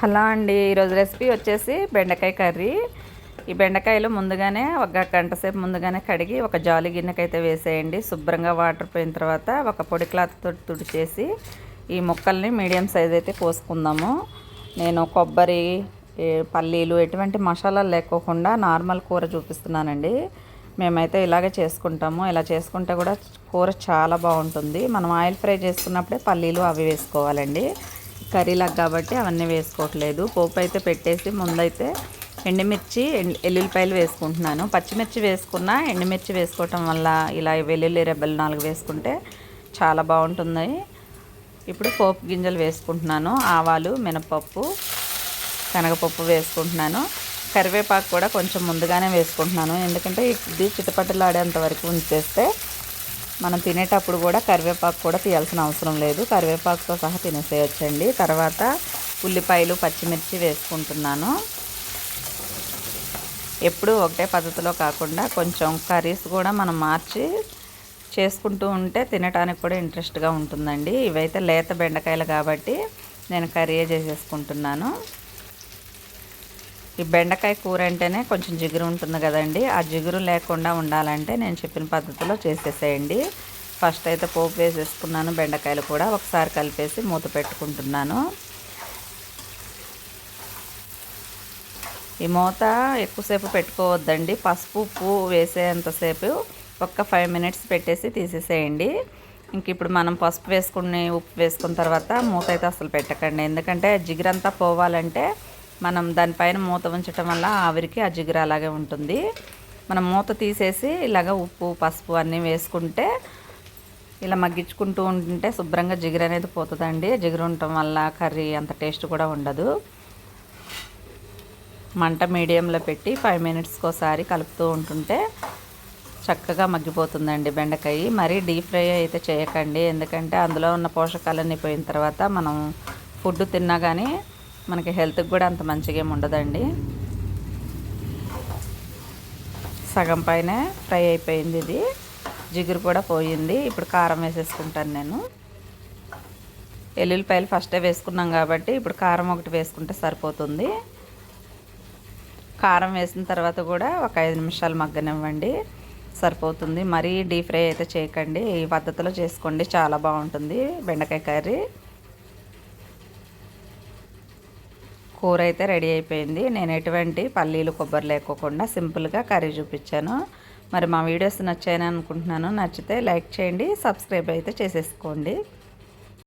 Hello అండి ఈరోజు recipe వచ్చేసి బెండకాయ కర్రీ. ఈ బెండకాయలు ముందుగానే ఒక గంట సేపు ముందుగానే కడిగి ఒక జాలి గిన్నెకైతే వేసేయండి. శుభ్రంగా వాటర్ పోయిన తర్వాత ఒక పొడి క్లాత్ తోటి తుడిచేసి ఈ ముక్కల్ని మీడియం సైజ్ అయితే కోసుకుందాము నేను కొబ్బరి పల్లీలు ఎటువంటి మసాలాలు లేకోకుండా నార్మల్ కూర చూపిస్తున్నానండి. మేమైతే ఇలాగే చేసుకుంటాము. ఇలా చేసుకుంటే కూడా కూర చాలా బాగుంటుంది. మనం ఆయిల్ ఫ్రై చేసుకున్నప్పుడే పల్లీలు అవి వేసుకోవాలండి. కర్రీలకు కాబట్టి అవన్నీ వేసుకోవట్లేదు. పోపు అయితే పెట్టేసి ముందైతే ఎండుమిర్చి ఎల్లుల్లిపాయలు వేసుకుంటున్నాను. పచ్చిమిర్చి వేసుకున్న ఎండుమిర్చి వేసుకోవటం వల్ల ఇలా వెల్లుల్లి రెబ్బలు నాలుగు వేసుకుంటే చాలా బాగుంటుంది. ఇప్పుడు పోపు గింజలు వేసుకుంటున్నాను. ఆవాలు మినపప్పు శనగపప్పు వేసుకుంటున్నాను. కరివేపాకు కూడా కొంచెం ముందుగానే వేసుకుంటున్నాను. ఎందుకంటే ఇది చిటపటలాడేంత వరకు ఉంచేస్తే మనం తినేటప్పుడు కూడా కరివేపాకు కూడా తీయాల్సిన అవసరం లేదు. కరివేపాకుతో సహా తినేసేయచ్చండి. తర్వాత ఉల్లిపాయలు పచ్చిమిర్చి వేసుకుంటున్నాను. ఎప్పుడు ఒకటే పద్ధతిలో కాకుండా కొంచెం కర్రీస్ కూడా మనం మార్చి చేసుకుంటూ ఉంటే తినడానికి కూడా ఇంట్రెస్ట్గా ఉంటుందండి. ఇవైతే లేత బెండకాయలు కాబట్టి నేను కర్రీ చేసేసుకుంటున్నాను. ఈ బెండకాయ కూర అంటేనే కొంచెం జిగురు ఉంటుంది కదండి. ఆ జిగురు లేకుండా ఉండాలంటే నేను చెప్పిన పద్ధతిలో చేసేసేయండి. ఫస్ట్ అయితే పోపు వేసేసుకున్నాను బెండకాయలు కూడా ఒకసారి కలిపేసి మూత పెట్టుకుంటున్నాను. ఈ మూత ఎక్కువసేపు పెట్టుకోవద్దండి. పసుపు ఉప్పు వేసేంతసేపు ఒక్క ఫైవ్ మినిట్స్ పెట్టేసి తీసేసేయండి. ఇంక ఇప్పుడు మనం పసుపు వేసుకుని ఉప్పు వేసుకున్న తర్వాత మూత అయితే అసలు పెట్టకండి. ఎందుకంటే జిగురంతా పోవాలంటే మనం దానిపైన మూత ఉంచటం వల్ల ఆవిరికి ఆ జిగురు అలాగే ఉంటుంది. మనం మూత తీసేసి ఇలాగ ఉప్పు పసుపు అన్నీ వేసుకుంటే ఇలా మగ్గించుకుంటూ ఉంటుంటే శుభ్రంగా జిగురు అనేది పోతుందండి. జిగురు ఉండటం వల్ల కర్రీ అంత టేస్ట్ కూడా ఉండదు. మంట మీడియంలో పెట్టి ఫైవ్ మినిట్స్కి ఒకసారి కలుపుతూ ఉంటుంటే చక్కగా మగ్గిపోతుందండి బెండకాయ. మరీ డీప్ ఫ్రై అయితే చేయకండి. ఎందుకంటే అందులో ఉన్న పోషకాలన్నీ పోయిన తర్వాత మనం ఫుడ్ తిన్నా కానీ మనకి హెల్త్కి కూడా అంత మంచిగా ఏమి ఉండదండి. సగం పైన ఫ్రై అయిపోయింది ఇది. జిగురు కూడా పోయింది. ఇప్పుడు కారం వేసేసుకుంటాను నేను. ఎల్లుల్లిపాయలు ఫస్టే వేసుకున్నాం కాబట్టి ఇప్పుడు కారం ఒకటి వేసుకుంటే సరిపోతుంది. కారం వేసిన తర్వాత కూడా ఒక ఐదు నిమిషాలు మగ్గనివ్వండి. సరిపోతుంది. మరీ డీప్ ఫ్రై అయితే చేయకండి. ఈ పద్ధతిలో చేసుకోండి. చాలా బాగుంటుంది. బెండకాయ కర్రీ. కూర అయితే రెడీ అయిపోయింది. నేను ఎటువంటి పల్లీలు కొబ్బరి లేకోకుండా సింపుల్గా కర్రీ చూపించాను. మరి మా వీడియోస్ నచ్చాయని అనుకుంటున్నాను. నచ్చితే లైక్ చేయండి సబ్స్క్రైబ్ అయితే చేసేసుకోండి.